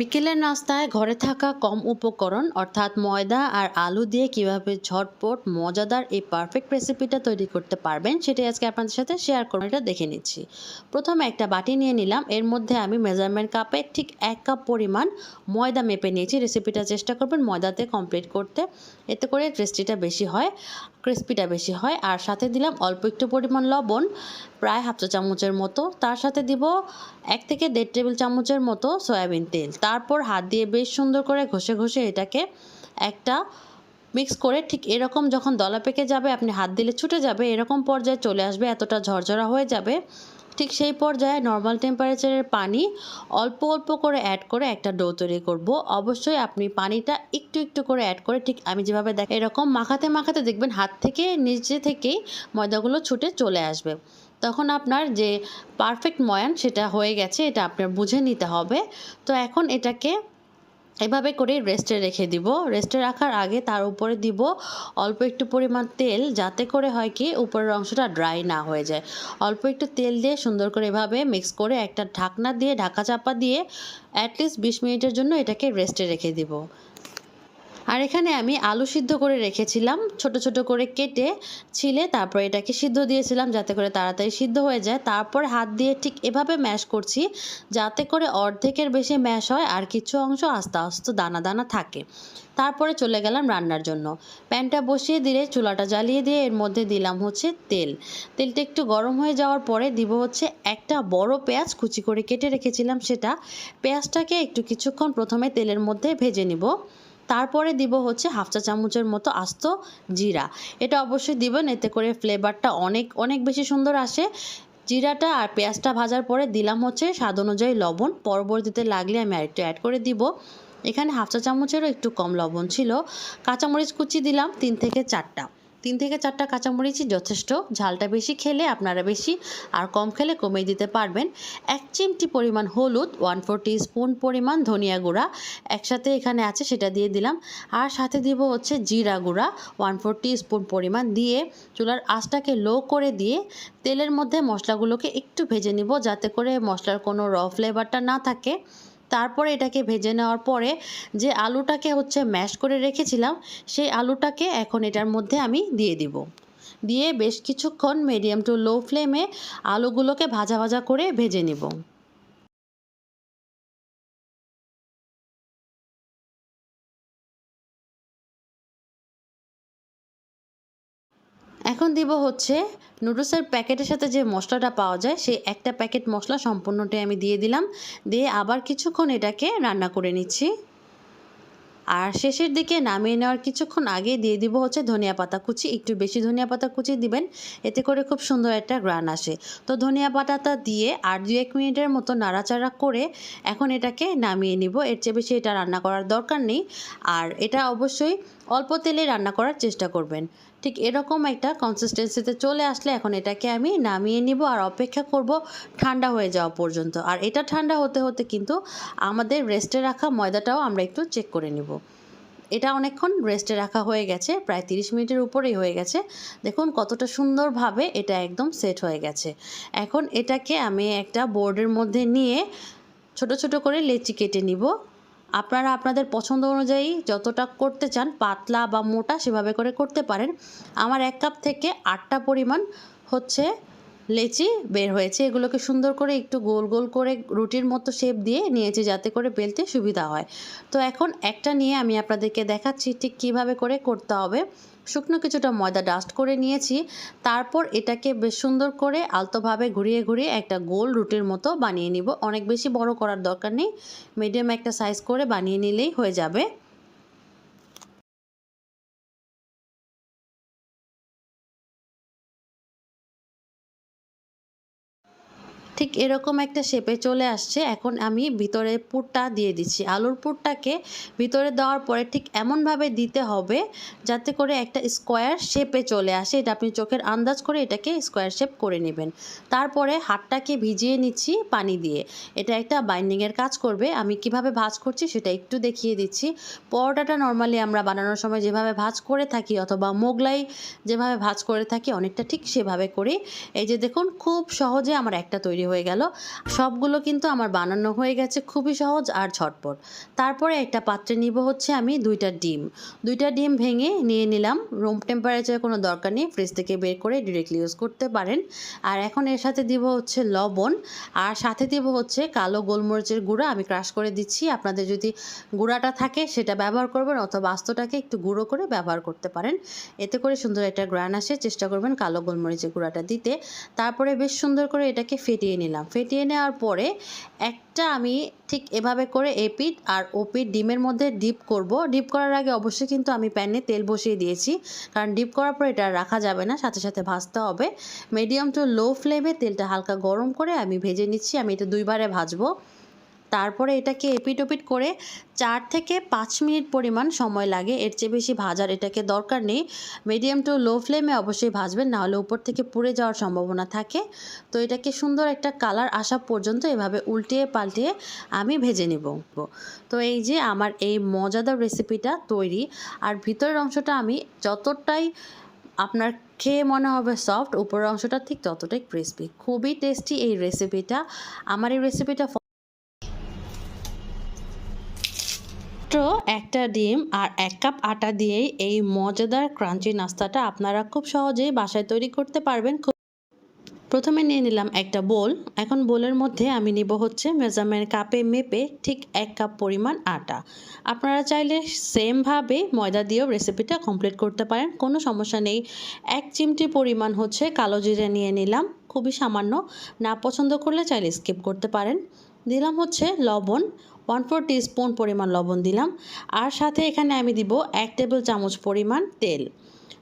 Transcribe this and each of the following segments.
বিকেলের নাস্তায় ঘরে থাকা কম উপকরণ, অর্থাৎ ময়দা আর আলু দিয়ে কীভাবে ঝটপট, মজাদার এই পারফেক্ট রেসিপিটা তৈরি করতে পারবেন, সেটাই আজকে আপনাদের সাথে শেয়ার করে এটা দেখে নিচ্ছি। প্রথমে একটা বাটি নিয়ে নিলাম, এর মধ্যে আমি মেজারমেন্ট কাপে ঠিক এক কাপ পরিমাণ ময়দা মেপে নিয়েছি রেসিপিটা চেষ্টা করবেন ময়দাতে কমপ্লিট করতে। এতে করে টেস্টিটা বেশি হয়, ক্রিস্পিটা বেশি হয়। আর সাথে দিলাম অল্প একটু পরিমাণ লবণ, প্রায় হাফ চা চামচের মতো। তার সাথে দিব এক থেকে দেড় টেবিল চামচের মতো সয়াবিন তেল। তারপর হাত দিয়ে বেশ সুন্দর করে ঘষে ঘষে এটাকে একটা মিক্স করে ঠিক এরকম যখন দলা পেকে যাবে, আপনি হাত দিলে ছুটে যাবে, এরকম পর্যায়ে চলে আসবে, এতটা ঝরঝরা হয়ে যাবে। ঠিক সেই পর্যায়ে নর্মাল টেম্পারেচারের পানি অল্প অল্প করে অ্যাড করে একটা ডো তৈরি করব। অবশ্যই আপনি পানিটা একটু একটু করে অ্যাড করে ঠিক আমি যেভাবে দেখ এরকম মাখাতে মাখাতে দেখবেন হাত থেকে নিচে থেকেই ময়দাগুলো ছুটে চলে আসবে। তখন আপনার যে পারফেক্ট ময়ান সেটা হয়ে গেছে, এটা আপনার বুঝে নিতে হবে। তো এখন এটাকে এভাবে করে রেস্টে রেখে দিব। রেস্টে রাখার আগে তার উপরে দিব অল্প একটু পরিমাণ তেল যাতে করে হয় কি উপরের অংশটা ড্রাই না হয়ে যায়। অল্প একটু তেল দিয়ে সুন্দর করে এভাবে মিক্স করে একটা ঢাকনা দিয়ে, ঢাকা চাপা দিয়ে অ্যাটলিস্ট বিশ মিনিটের জন্য এটাকে রেস্টে রেখে দিব। আর এখানে আমি আলু সিদ্ধ করে রেখেছিলাম। ছোট ছোট করে কেটে ছিলে তারপর এটাকে সিদ্ধ দিয়েছিলাম যাতে করে তাড়াতাড়ি সিদ্ধ হয়ে যায়। তারপর হাত দিয়ে ঠিক এভাবে ম্যাশ করছি যাতে করে অর্ধেকের বেশি ম্যাশ হয় আর কিছু অংশ আস্তে আস্তে দানা দানা থাকে। তারপরে চলে গেলাম রান্নার জন্য। প্যানটা বসিয়ে দিলে চুলাটা জ্বালিয়ে দিয়ে এর মধ্যে দিলাম হচ্ছে তেল। তেলটা একটু গরম হয়ে যাওয়ার পরে দিব হচ্ছে একটা বড় পেঁয়াজ কুচি করে কেটে রেখেছিলাম সেটা। পেঁয়াজটাকে একটু কিছুক্ষণ প্রথমে তেলের মধ্যে ভেজে নিব। তারপরে দিব হচ্ছে হাফ চা চামচের মতো আস্ত জিরা। এটা অবশ্যই দিবেন, এতে করে ফ্লেভারটা অনেক অনেক বেশি সুন্দর আসে। জিরাটা আর পেঁয়াজটা ভাজার পরে দিলাম হচ্ছে স্বাদ অনুযায়ী লবণ। পরবর্তীতে লাগলে আমি আরেকটু অ্যাড করে দিব। এখানে হাফ চা চামচেরও একটু কম লবণ ছিল। কাঁচামরিচ কুচি দিলাম তিন থেকে চারটা। তিন থেকে চারটা কাঁচামরিচই যথেষ্ট। ঝালটা বেশি খেলে আপনারা বেশি আর কম খেলে কমিয়ে দিতে পারবেন। এক চিমটি পরিমাণ হলুদ ওয়ান ফোর স্পুন পরিমাণ ধনিয়া গুঁড়া একসাথে এখানে আছে, সেটা দিয়ে দিলাম। আর সাথে দিব হচ্ছে জিরা গুঁড়া ওয়ান ফোর স্পুন পরিমাণ দিয়ে চুলার আঁচটাকে লো করে দিয়ে তেলের মধ্যে মশলাগুলোকে একটু ভেজে নিব, যাতে করে মশলার কোনো র ফ্লেভারটা না থাকে। তারপরে এটাকে ভেজে নেওয়ার পরে যে আলুটাকে হচ্ছে ম্যাশ করে রেখেছিলাম, সেই আলুটাকে এখন এটার মধ্যে আমি দিয়ে দিব। দিয়ে বেশ কিছুক্ষণ মিডিয়াম টু লো ফ্লেমে আলুগুলোকে ভাজা ভাজা করে ভেজে নিব। এখন দিব হচ্ছে নুডলসের প্যাকেটের সাথে যে মশলাটা পাওয়া যায়, সেই একটা প্যাকেট মশলা সম্পূর্ণটাই আমি দিয়ে দিলাম। দিয়ে আবার কিছুক্ষণ এটাকে রান্না করে নিচ্ছি। আর শেষের দিকে নামিয়ে নেওয়ার কিছুক্ষণ আগে দিয়ে দিব হচ্ছে ধনিয়া পাতা কুচি। একটু বেশি ধনিয়া পাতা কুচি দিবেন, এতে করে খুব সুন্দর একটা গ্রান আসে। তো ধনিয়া পাতাটা দিয়ে আর দু এক মিনিটের মতো নাড়াচাড়া করে এখন এটাকে নামিয়ে নিব। এর চেয়ে বেশি এটা রান্না করার দরকার নেই। আর এটা অবশ্যই অল্প তেলে রান্না করার চেষ্টা করবেন। ঠিক এরকম একটা কনসিস্টেন্সিতে চলে আসলে এখন এটাকে আমি নামিয়ে নিব আর অপেক্ষা করব ঠান্ডা হয়ে যাওয়া পর্যন্ত। আর এটা ঠান্ডা হতে হতে কিন্তু আমাদের রেস্টে রাখা ময়দাটাও আমরা একটু চেক করে নিব। এটা অনেকক্ষণ রেস্টে রাখা হয়ে গেছে, প্রায় তিরিশ মিনিটের উপরেই হয়ে গেছে। দেখুন কতটা সুন্দরভাবে এটা একদম সেট হয়ে গেছে। এখন এটাকে আমি একটা বোর্ডের মধ্যে নিয়ে ছোট ছোট করে লেচি কেটে নিব। আপনারা আপনাদের পছন্দ অনুযায়ী যতটা করতে চান, পাতলা বা মোটা সেভাবে করে করতে পারেন। আমার এক কাপ থেকে আটটা পরিমাণ হচ্ছে লেচি বের হয়েছে। এগুলোকে সুন্দর করে একটু গোল গোল করে রুটির মতো শেপ দিয়ে নিয়েছি যাতে করে বেলতে সুবিধা হয়। তো এখন একটা নিয়ে আমি আপনাদেরকে দেখাচ্ছি ঠিক কীভাবে করে করতে হবে। শুকনো কিছুটা ময়দা ডাস্ট করে নিয়েছি। তারপর এটাকে বেশ সুন্দর করে আলতোভাবে ঘুরিয়ে ঘুরিয়ে একটা গোল রুটির মতো বানিয়ে নিব। অনেক বেশি বড় করার দরকার নেই। মিডিয়াম একটা সাইজ করে বানিয়ে নিলেই হয়ে যাবে। ঠিক এরকম একটা শেপে চলে আসছে। এখন আমি ভিতরে পুরটা দিয়ে দিচ্ছি। আলুর পুরটাকে ভিতরে দেওয়ার পরে ঠিক এমনভাবে দিতে হবে যাতে করে একটা স্কোয়ার শেপে চলে আসে। এটা আপনি চোখের আন্দাজ করে এটাকে স্কোয়ার শেপ করে নেবেন। তারপরে হাতটাকে ভিজিয়ে নিচ্ছি পানি দিয়ে। এটা একটা বাইন্ডিংয়ের কাজ করবে। আমি কীভাবে ভাজ করছি সেটা একটু দেখিয়ে দিচ্ছি। পরোটাটা নর্মালি আমরা বানানোর সময় যেভাবে ভাজ করে থাকি অথবা মোগলাই যেভাবে ভাজ করে থাকি, অনেকটা ঠিক সেভাবে করি। এই যে দেখুন, খুব সহজে আমার একটা তৈরি হয়ে গেল। সবগুলো কিন্তু আমার বানানো হয়ে গেছে খুবই সহজ আর ঝটপট। তারপরে একটা পাত্রে নিব হচ্ছে আমি দুইটা ডিম। দুইটা ডিম ভেঙে নিয়ে নিলাম। রুম টেম্পারেচার কোনো দরকার নেই। ফ্রিজ থেকে বের করে ডিরেক্টলি ইউজ করতে পারেন। আর এখন এর সাথে দিব হচ্ছে লবণ। আর সাথে দিব হচ্ছে কালো গোলমরিচের গুঁড়া। আমি ক্রাশ করে দিচ্ছি। আপনাদের যদি গুঁড়াটা থাকে সেটা ব্যবহার করবেন অথবা আস্তটাকে একটু গুঁড়ো করে ব্যবহার করতে পারেন। এতে করে সুন্দর একটা গ্রান আসে। চেষ্টা করবেন কালো গোলমরিচের গুঁড়াটা দিতে। তারপরে বেশ সুন্দর করে এটাকে ফেটিয়ে নিলাম। ফেটিয়ে নেওয়ার পরে একটা আমি ঠিক এভাবে করে এপিট আর ওপিট ডিমের মধ্যে ডিপ করব। ডিপ করার আগে অবশ্যই কিন্তু আমি প্যানে তেল বসিয়ে দিয়েছি। কারণ ডিপ করার পর এটা রাখা যাবে না, সাথে সাথে ভাজতে হবে। মিডিয়াম টু লো ফ্লেমে তেলটা হালকা গরম করে আমি ভেজে নিচ্ছি। আমি এটা দুইবারে ভাজবো। তারপরে এটাকে এপিট ওপিট করে চার থেকে পাঁচ মিনিট পরিমাণ সময় লাগে। এর চেয়ে বেশি ভাজার এটাকে দরকার নেই। মিডিয়াম টু লো ফ্লেমে অবশ্যই ভাজবেন, নাহলে উপর থেকে পুড়ে যাওয়ার সম্ভাবনা থাকে। তো এটাকে সুন্দর একটা কালার আসা পর্যন্ত এভাবে উল্টিয়ে পাল্টিয়ে আমি ভেজে নেব। তো এই যে আমার এই মজাদার রেসিপিটা তৈরি, আর ভিতরের অংশটা আমি যতটাই আপনার খেয়ে মনে হবে সফট, উপরের অংশটা ঠিক ততটাই ক্রিসপি। খুবই টেস্টি এই রেসিপিটা। আমার এই রেসিপিটা একটা ডিম আর এক কাপ আটা দিয়েই এই মজাদার ক্রাঞ্চি নাস্তাটা আপনারা খুব সহজেই বাসায় তৈরি করতে পারবেন। প্রথমে নিয়ে নিলাম একটা বোল। এখন বোলের মধ্যে আমি নিব হচ্ছে মেজারমেন্ট কাপে মেপে ঠিক এক কাপ পরিমাণ আটা। আপনারা চাইলে সেমভাবে ময়দা দিয়েও রেসিপিটা কমপ্লিট করতে পারেন, কোনো সমস্যা নেই। এক চিমটি পরিমাণ হচ্ছে কালো জিরে নিয়ে নিলাম, খুবই সামান্য। না পছন্দ করলে চাইলে স্কিপ করতে পারেন। দিলাম হচ্ছে লবণ ওয়ান ফোর স্পুন পরিমাণ লবণ দিলাম। আর সাথে এখানে আমি দিব এক টেবিল চামচ পরিমাণ তেল।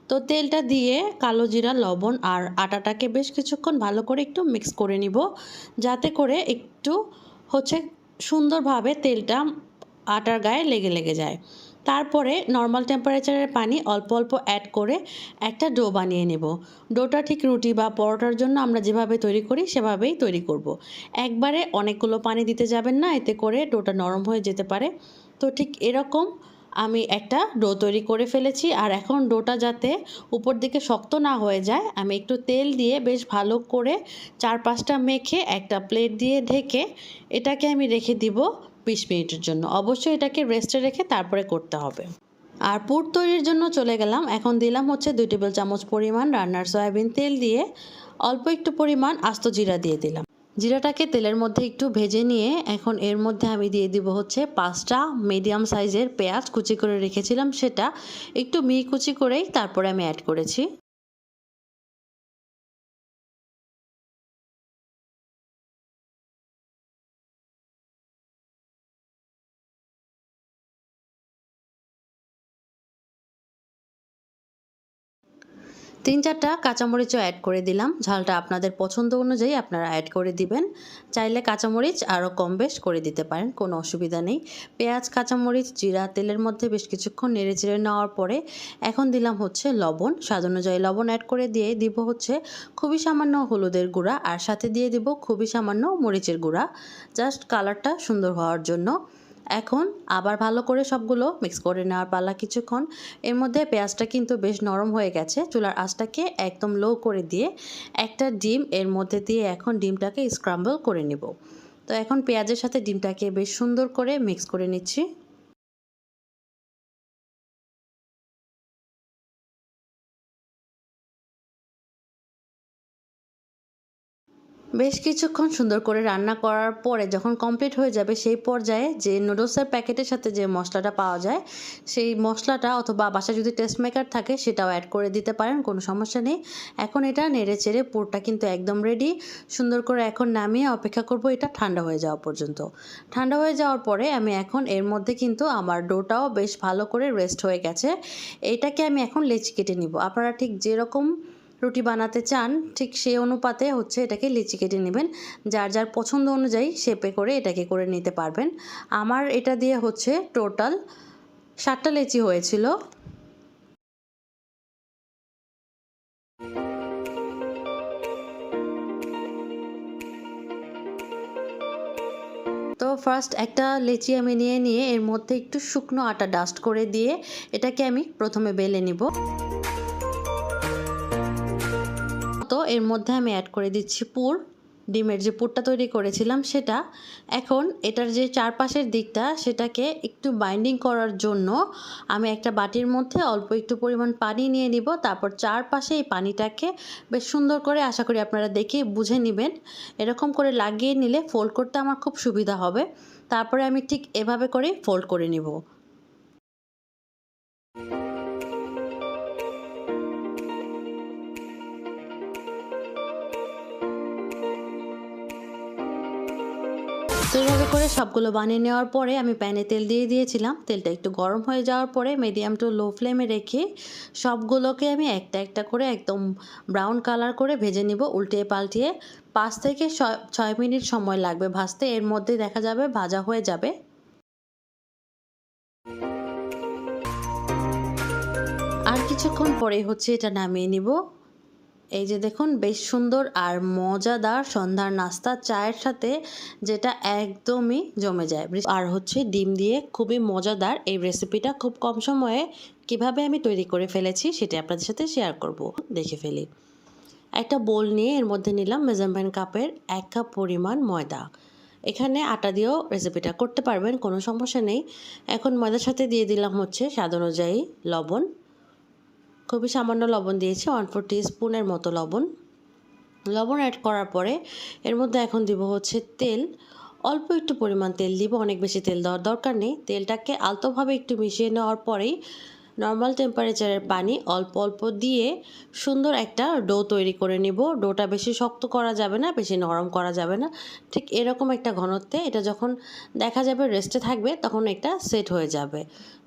তো তেলটা দিয়ে কালো জিরা, লবণ আর আটাটাকে বেশ কিছুক্ষণ ভালো করে একটু মিক্স করে নিব। যাতে করে একটু হচ্ছে সুন্দরভাবে তেলটা আটার গায়ে লেগে লেগে যায়। তারপরে নর্মাল টেম্পারেচারের পানি অল্প অল্প অ্যাড করে একটা ডো বানিয়ে নেব ডোটা ঠিক রুটি বা পরোটার জন্য আমরা যেভাবে তৈরি করি সেভাবেই তৈরি করব। একবারে অনেকগুলো পানি দিতে যাবেন না, এতে করে ডোটা নরম হয়ে যেতে পারে তো ঠিক এরকম আমি একটা ডো তৈরি করে ফেলেছি আর এখন ডোটা যাতে উপর দিকে শক্ত না হয়ে যায়, আমি একটু তেল দিয়ে বেশ ভালো করে চার পাঁচটা মেখে একটা প্লেট দিয়ে ঢেকে এটাকে আমি রেখে দিব বিশ মিনিটের জন্য। অবশ্যই এটাকে রেস্টে রেখে তারপরে করতে হবে। আর পুর তৈরির জন্য চলে গেলাম। এখন দিলাম হচ্ছে দুই টেবিল চামচ পরিমাণ রান্নার সয়াবিন তেল দিয়ে অল্প একটু পরিমাণ আস্ত জিরা দিয়ে দিলাম। জিরাটাকে তেলের মধ্যে একটু ভেজে নিয়ে এখন এর মধ্যে আমি দিয়ে দিব হচ্ছে পাঁচটা মিডিয়াম সাইজের পেঁয়াজ কুচি করে রেখেছিলাম সেটা। একটু মিহি কুচি করেই তারপরে আমি অ্যাড করেছি। তিন চারটা কাঁচামরিচও অ্যাড করে দিলাম। ঝালটা আপনাদের পছন্দ অনুযায়ী আপনারা অ্যাড করে দিবেন। চাইলে কাঁচামরিচ আরও কম বেশ করে দিতে পারেন, কোনো অসুবিধা নেই। পেঁয়াজ, কাঁচামরিচ, জিরা, তেলের মধ্যে বেশ কিছুক্ষণ নেড়ে চেড়ে নেওয়ার পরে এখন দিলাম হচ্ছে লবণ। স্বাদ অনুযায়ী লবণ অ্যাড করে দিয়ে দিব হচ্ছে খুবই সামান্য হলুদের গুঁড়া আর সাথে দিয়ে দিব খুবই সামান্য মরিচের গুঁড়া। জাস্ট কালারটা সুন্দর হওয়ার জন্য। এখন আবার ভালো করে সবগুলো মিক্স করে নেওয়ার পালা কিছুক্ষণ। এর মধ্যে পেঁয়াজটা কিন্তু বেশ নরম হয়ে গেছে। চুলার আঁচটাকে একদম লো করে দিয়ে একটা ডিম এর মধ্যে দিয়ে এখন ডিমটাকে স্ক্রাম্বল করে নিব। তো এখন পেঁয়াজের সাথে ডিমটাকে বেশ সুন্দর করে মিক্স করে নিচ্ছি। বেশ কিছুক্ষণ সুন্দর করে রান্না করার পরে যখন কমপ্লিট হয়ে যাবে সেই পর্যায়ে যে নুডলসের প্যাকেটের সাথে যে মশলাটা পাওয়া যায়, সেই মশলাটা অথবা বাসায় যদি টেস্ট মেকার থাকে সেটাও অ্যাড করে দিতে পারেন, কোনো সমস্যা নেই। এখন এটা নেড়ে চেড়ে পুরটা কিন্তু একদম রেডি সুন্দর করে এখন নামিয়ে অপেক্ষা করব এটা ঠান্ডা হয়ে যাওয়া পর্যন্ত। ঠান্ডা হয়ে যাওয়ার পরে আমি এখন এর মধ্যে কিন্তু আমার ডোটাও বেশ ভালো করে রেস্ট হয়ে গেছে। এইটাকে আমি এখন লেচি কেটে নিব। আপনারা ঠিক যেরকম রুটি বানাতে চান, ঠিক সেই অনুপাতে হচ্ছে এটাকে লিচি কেটে নেবেন। যার যার পছন্দ অনুযায়ী শেপে করে এটাকে করে নিতে পারবেন। আমার এটা দিয়ে হচ্ছে টোটাল ষাটটা লেচি হয়েছিল। তো ফার্স্ট একটা লেচি আমি নিয়ে নিয়ে এর মধ্যে একটু শুকনো আটা ডাস্ট করে দিয়ে এটাকে আমি প্রথমে বেলে নিব। এর মধ্যে আমি অ্যাড করে দিচ্ছি পুর। ডিমের যে পুরটা তৈরি করেছিলাম সেটা। এখন এটার যে চারপাশের দিকটা সেটাকে একটু বাইন্ডিং করার জন্য আমি একটা বাটির মধ্যে অল্প একটু পরিমাণ পানি নিয়ে নিব। তারপর চারপাশে এই পানিটাকে বেশ সুন্দর করে আশা করি আপনারা দেখে বুঝে নেবেন। এরকম করে লাগিয়ে নিলে ফোল্ড করতে আমার খুব সুবিধা হবে। তারপরে আমি ঠিক এভাবে করে ফোল্ড করে নিব। করে সবগুলো বানিয়ে নেওয়ার পরে আমি প্যানে তেল দিয়ে দিয়েছিলাম। তেলটা একটু গরম হয়ে যাওয়ার পরে মিডিয়াম টু লো ফ্লেমে রেখে সবগুলোকে আমি একটা একটা করে একদম ব্রাউন কালার করে ভেজে নিব উল্টিয়ে পাল্টিয়ে পাঁচ থেকে ছয় মিনিট সময় লাগবে ভাজতে। এর মধ্যে দেখা যাবে ভাজা হয়ে যাবে। আর কিছুক্ষণ পরে হচ্ছে এটা নামিয়ে নিব। এই যে দেখুন, বেশ সুন্দর আর মজাদার সন্ধ্যার নাস্তা, চায়ের সাথে যেটা একদমই জমে যায়। আর হচ্ছে ডিম দিয়ে খুবই মজাদার এই রেসিপিটা খুব কম সময়ে কীভাবে আমি তৈরি করে ফেলেছি সেটা আপনাদের সাথে শেয়ার করব। দেখে ফেলি। একটা বোল নিয়ে এর মধ্যে নিলাম মেজারমেন্ট কাপের এক কাপ পরিমাণ ময়দা। এখানে আটা দিয়েও রেসিপিটা করতে পারবেন, কোনো সমস্যা নেই। এখন ময়দার সাথে দিয়ে দিলাম হচ্ছে স্বাদ অনুযায়ী লবণ। খুবই সামান্য লবণ দিয়েছি ওয়ান ফোর স্পুনের মতো লবণ। লবণ অ্যাড করার পরে এর মধ্যে এখন দিব হচ্ছে তেল। অল্প একটু পরিমাণ তেল দিব, অনেক বেশি তেল দেওয়ার দরকার নেই। তেলটাকে আলতোভাবে একটু মিশিয়ে নেওয়ার পরেই নর্মাল টেম্পারেচারের পানি অল্প অল্প দিয়ে সুন্দর একটা ডো তৈরি করে নিব। ডোটা বেশি শক্ত করা যাবে না, বেশি নরম করা যাবে না। ঠিক এরকম একটা ঘনত্বে এটা যখন দেখা যাবে রেস্টে থাকবে, তখন একটা সেট হয়ে যাবে।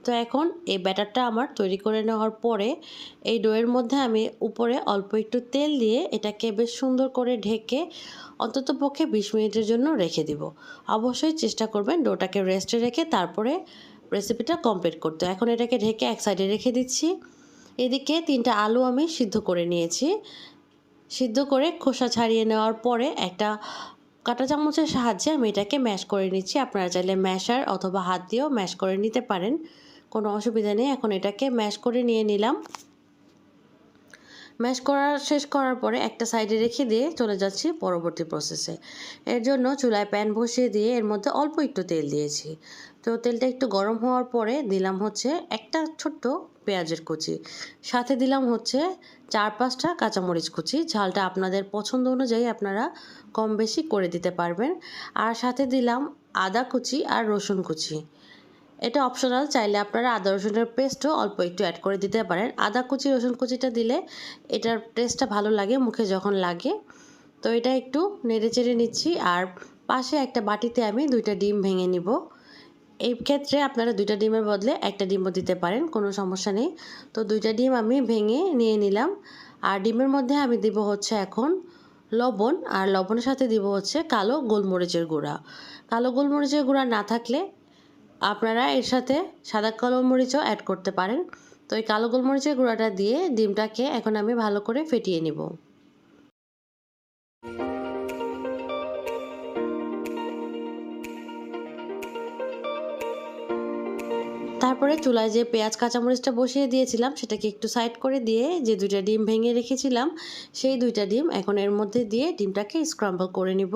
তো এখন এই ব্যাটারটা আমার তৈরি করে নেওয়ার পরে এই ডোয়ের মধ্যে আমি উপরে অল্প একটু তেল দিয়ে এটাকে বেশ সুন্দর করে ঢেকে অন্তত পক্ষে বিশ মিনিটের জন্য রেখে দিব। অবশ্যই চেষ্টা করবেন ডোটাকে রেস্টে রেখে তারপরে রেসিপিটা কমপ্লিট করতে। এখন এটাকে ঢেকে এক সাইডে রেখে দিচ্ছি। এদিকে তিনটা আলু আমি সিদ্ধ করে নিয়েছি। সিদ্ধ করে খোসা ছাড়িয়ে নেওয়ার পরে একটা কাঁটা চামচের সাহায্যে আমি এটাকে ম্যাশ করে নিচ্ছি। আপনারা চাইলে ম্যাশার অথবা হাত দিয়েও ম্যাশ করে নিতে পারেন। কোনো অসুবিধা নেই। এখন এটাকে ম্যাশ করে নিয়ে নিলাম। ম্যাশ করা শেষ করার পরে একটা সাইডে রেখে দিয়ে চলে যাচ্ছি পরবর্তী প্রসেসে এর জন্য চুলায় প্যান বসিয়ে দিয়ে এর মধ্যে অল্প একটু তেল দিয়েছি। তো তেলটা একটু গরম হওয়ার পরে দিলাম হচ্ছে একটা ছোট্ট পেঁয়াজের কুচি। সাথে দিলাম হচ্ছে চার পাঁচটা কাঁচামরিচ কুচি। ঝালটা আপনাদের পছন্দ অনুযায়ী আপনারা কম বেশি করে দিতে পারবেন। আর সাথে দিলাম আদা কুচি আর রসুন কুচি। এটা অপশনাল চাইলে আপনারা আদা রসুনের পেস্টও অল্প একটু অ্যাড করে দিতে পারেন। আদা কুচি, রসুন কুচিটা দিলে এটার টেস্টটা ভালো লাগে, মুখে যখন লাগে। তো এটা একটু নেড়ে চেড়ে নিচ্ছি, আর পাশে একটা বাটিতে আমি দুইটা ডিম ভেঙে নিব। এই ক্ষেত্রে আপনারা দুইটা ডিমের বদলে একটা ডিমও দিতে পারেন, কোনো সমস্যা নেই। তো দুইটা ডিম আমি ভেঙে নিয়ে নিলাম, আর ডিমের মধ্যে আমি দিব হচ্ছে এখন লবণ, আর লবণের সাথে দিব হচ্ছে কালো গোলমরিচের গুঁড়া। কালো গোলমরিচের গুঁড়া না থাকলে আপনারা এর সাথে সাদা কালো মরিচও অ্যাড করতে পারেন। তো এই কালো গোলমরিচের গুঁড়াটা দিয়ে ডিমটাকে এখন আমি ভালো করে ফেটিয়ে নিব। তারপরে চুলায় যে পেঁয়াজ, কাঁচামরিচটা বসিয়ে দিয়েছিলাম, সেটাকে একটু সাইড করে দিয়ে যে দুইটা ডিম ভেঙে রেখেছিলাম, সেই দুইটা ডিম এখন এর মধ্যে দিয়ে ডিমটাকে স্ক্রাম্বল করে নিব।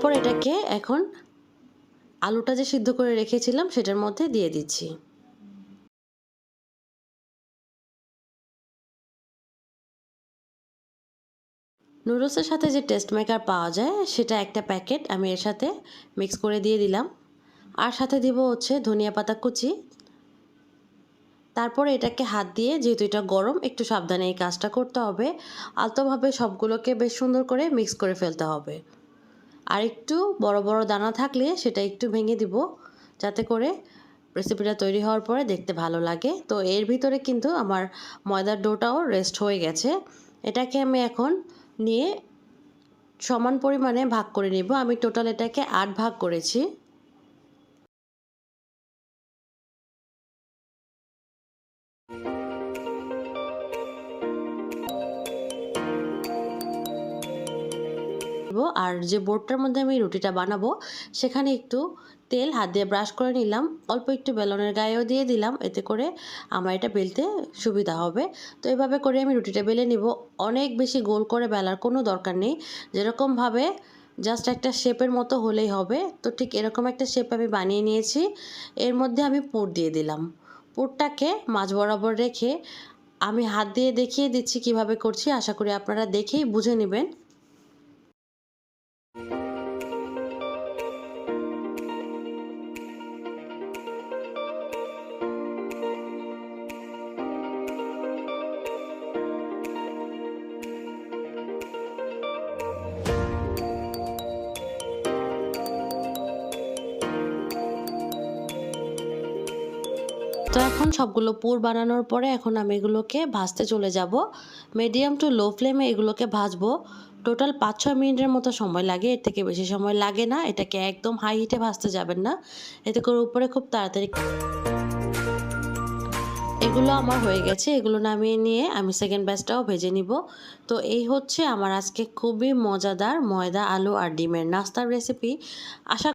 তারপর এটাকে এখন আলুটা যে সিদ্ধ করে রেখেছিলাম, সেটার মধ্যে দিয়ে দিচ্ছি। নুডলসের সাথে যে টেস্ট মেকার পাওয়া যায়, সেটা একটা প্যাকেট আমি এর সাথে মিক্স করে দিয়ে দিলাম। আর সাথে দিব হচ্ছে ধনিয়া পাতা কুচি। তারপরে এটাকে হাত দিয়ে, যেহেতু এটা গরম, একটু সাবধানে এই কাজটা করতে হবে। আলতোভাবে সবগুলোকে বেশ সুন্দর করে মিক্স করে ফেলতে হবে। আর একটু বড় বড় দানা থাকলে সেটা একটু ভেঙে দিব, যাতে করে রেসিপিটা তৈরি হওয়ার পরে দেখতে ভালো লাগে। তো এর ভিতরে কিন্তু আমার ময়দার ডোটাও রেস্ট হয়ে গেছে। এটাকে আমি এখন নিয়ে সমান পরিমাণে ভাগ করে নিব। আমি টোটাল এটাকে আট ভাগ করেছি। আর যে বোর্ডটার মধ্যে আমি রুটিটা বানাবো, সেখানে একটু তেল, হাত দিয়ে ব্রাশ করে নিলাম। অল্প একটু বেলনের গায়েও দিয়ে দিলাম, এতে করে আমার এটা বেলতে সুবিধা হবে। তো এভাবে করে আমি রুটিটা বেলে নিব। অনেক বেশি গোল করে বেলার কোনো দরকার নেই। যেরকমভাবে জাস্ট একটা শেপের মতো হলেই হবে। তো ঠিক এরকম একটা শেপ আমি বানিয়ে নিয়েছি। এর মধ্যে আমি পুর দিয়ে দিলাম। পুরটাকে মাঝ বরাবর রেখে আমি হাত দিয়ে দেখিয়ে দিচ্ছি কীভাবে করছি। আশা করি আপনারা দেখেই বুঝে নেবেন। তো এখন সবগুলো পুর বানানোর পরে এখন আমি এগুলোকে ভাজতে চলে যাব। মিডিয়াম টু লো ফ্লেমে এগুলোকে ভাজবো। টোটাল পাঁচ ছয় মিনিটের মতো সময় লাগে, এর থেকে বেশি সময় লাগে না। এটাকে একদম হাই হিটে ভাজতে যাবেন না। এতে করে উপরে খুব তাড়াতাড়ি এগুলো আমার হয়ে গেছে। এগুলো নামিয়ে নিয়ে আমি সেকেন্ড ব্যাচটাও ভেজে নিব। তো এই হচ্ছে আমার আজকে খুবই মজাদার ময়দা, আলু আর ডিমের নাস্তার রেসিপি আশা